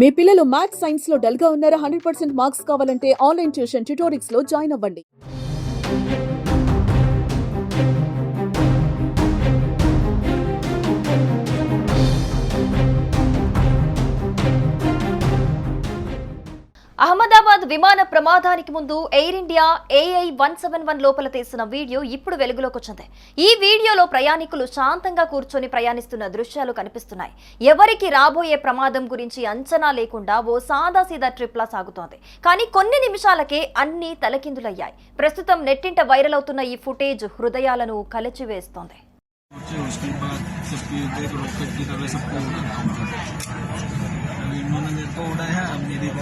మీ పిల్లలు మ్యాథ్స్ సైన్స్లో డల్గా ఉన్నారా? హండ్రెడ్ పర్సెంట్ మార్క్స్ కావాలంటే ఆన్లైన్ ట్యూషన్ ట్యూటోరిక్స్లో జాయిన్ అవ్వండి. అహ్మదాబాద్ విమాన ప్రమాదానికి ముందు Air India AI one seven one లోపల తీసిన వీడియో ఇప్పుడు వెలుగులోకి వచ్చింది ఈ వీడియోలో ప్రయాణికులు శాంతంగా కూర్చొని ప్రయాణిస్తున్న దృశ్యాలు కనిపిస్తున్నాయి ఎవరికి రాబోయే ప్రమాదం గురించి అంచనా లేకుండా ఓ సాదాసీదా ట్రిప్ లా సాగుతోంది కానీ కొన్ని నిమిషాలకే అన్ని తలకిందులయ్యాయి ప్రస్తుతం నెట్టింట వైరల్ అవుతున్న ఈ ఫుటేజ్ హృదయాలను కలిచివేస్తోంది पहुंचे उसके बाद सबकी देख रॉकेट की तरह सबको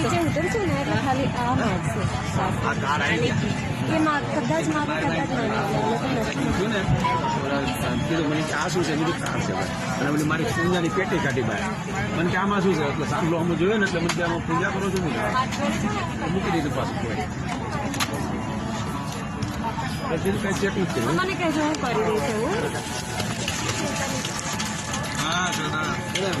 नीचे उतर से मैं तो खाली आ मार्ग से ये मार्ग कदाच मार्ग कदाच मार्ग કીધું મને કે આ શું છે બીજું ખરાબ છે ભાઈ અને પેલી મારી પૂંજાની પેટી કાઢી બહાર મને કે આમાં શું છે એટલે સાંભળો અમે જોયું ને એટલે મને કે આમાં પૂજા કરો છો ને મૂકી દીધું પાછું કોઈ પછી કઈ ચેક નથી કર્યું મને કહેજો હું કરી દઈશ એવું हाँ दादा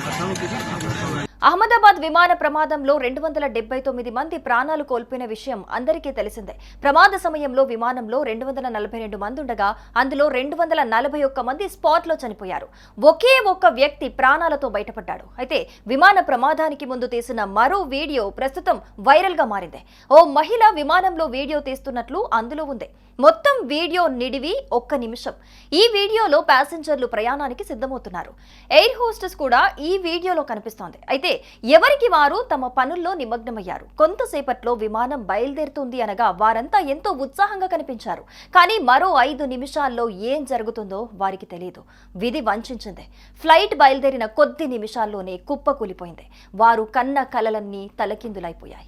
અથાણું કીધું అహ్మదాబాద్ విమాన ప్రమాదంలో రెండు వందల డెబ్బై తొమ్మిది మంది ప్రాణాలు కోల్పోయిన విషయం అందరికీ తెలిసిందే. ప్రమాద సమయంలో విమానంలో రెండు వందల నలభై రెండు మంది ఉండగా అందులో రెండు వందల నలభై ఒక్క మంది స్పాట్లో చనిపోయారు. ఒకే ఒక్క వ్యక్తి ప్రాణాలతో బయటపడ్డాడు. అయితే విమాన ప్రమాదానికి ముందు తీసిన మరో వీడియో ప్రస్తుతం వైరల్గా మారింది. ఓ మహిళ విమానంలో వీడియో తీస్తున్నట్లు అందులో ఉంది. మొత్తం వీడియో నిడివి ఒక్క నిమిషం. ఈ వీడియోలో ప్యాసింజర్లు ప్రయాణానికి సిద్ధమవుతున్నారు. ఎయిర్ హోస్టెస్ కూడా ఈ వీడియోలో కనిపిస్తోంది. అయితే ఎవరికి వారు తమ పనుల్లో నిమగ్నమయ్యారు? కొంతసేపట్లో విమానం బయలుదేరుతుంది అనగా వారంతా ఎంతో ఉత్సాహంగా కనిపించారు. కానీ మరో ఐదు నిమిషాల్లో ఏం జరుగుతుందో వారికి తెలియదు విధి వంచింది ఫ్లైట్ బయలుదేరిన కొద్ది నిమిషాల్లోనే కుప్ప కూలిపోయింది వారు కన్న కలలన్నీ తలకిందులైపోయాయి.